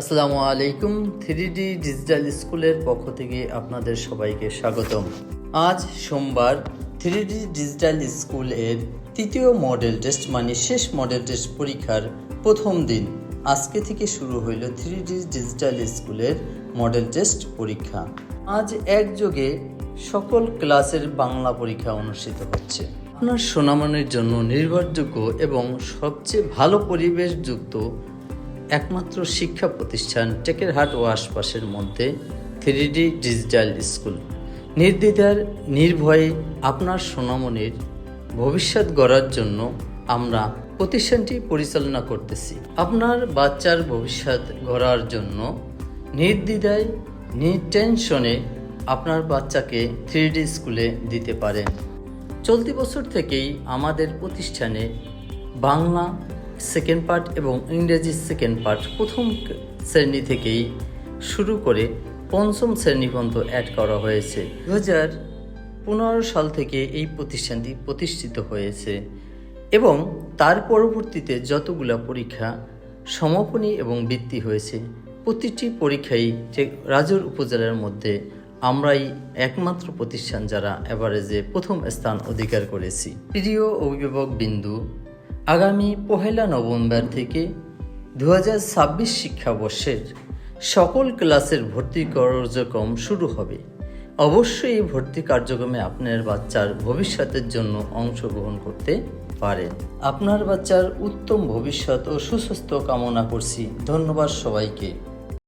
আসসালামু আলাইকুম three D digital স্কুলের পক্ষ থেকে আপনাদের সবাইকে স্বাগতম। আজ সোমবার থ্রি ডি ডিজিটাল স্কুলের তৃতীয় মডেল টেস্ট মানে শেষ মডেল টেস্ট পরীক্ষার প্রথম দিন। আজকে থেকে শুরু হইল থ্রি ডি ডিজিটাল স্কুলের মডেল টেস্ট পরীক্ষা। আজ একযোগে সকল ক্লাসের বাংলা পরীক্ষা অনুষ্ঠিত হচ্ছে। আপনার সুনামনের জন্য নির্ভরযোগ্য এবং সবচেয়ে ভালো পরিবেশযুক্ত একমাত্র শিক্ষা প্রতিষ্ঠান টেকেরহাট ও আশপাশের মধ্যে থ্রি ডি ডিজিটাল স্কুল। নির্দ্বিধার, নির্ভয়ে আপনার সোনামনির ভবিষ্যৎ গড়ার জন্য আমরা প্রতিষ্ঠানটি পরিচালনা করতেছি। আপনার বাচ্চার ভবিষ্যৎ গড়ার জন্য নির্দ্বিধায়, নির্টেনশনে আপনার বাচ্চাকে থ্রি ডি স্কুলে দিতে পারেন। চলতি বছর থেকেই আমাদের প্রতিষ্ঠানে বাংলা সেকেন্ড পার্ট এবং ইংরেজি সেকেন্ড পার্ট প্রথম শ্রেণি থেকেই শুরু করে পঞ্চম শ্রেণি পর্যন্ত অ্যাড করা হয়েছে। দু হাজার পনেরো সাল থেকে এই প্রতিষ্ঠানটি প্রতিষ্ঠিত হয়েছে এবং তার পরবর্তীতে যতগুলা পরীক্ষা, সমাপনী এবং বৃত্তি হয়েছে, প্রতিটি পরীক্ষাই যে রাজুর উপজেলার মধ্যে আমরাই একমাত্র প্রতিষ্ঠান যারা এভারেজে প্রথম স্থান অধিকার করেছি। প্রিয় অভিভাবক বিন্দু আগামী পহেলা নভেম্বর থেকে দু হাজার ছাব্বিশ শিক্ষাবর্ষের সকল ক্লাসের ভর্তি কার্যক্রম শুরু হবে। অবশ্যই এই ভর্তি কার্যক্রমে আপনার বাচ্চার ভবিষ্যতের জন্য অংশগ্রহণ করতে পারেন। আপনার বাচ্চার উত্তম ভবিষ্যৎ ও সুস্বাস্থ্য কামনা করছি। ধন্যবাদ সবাইকে।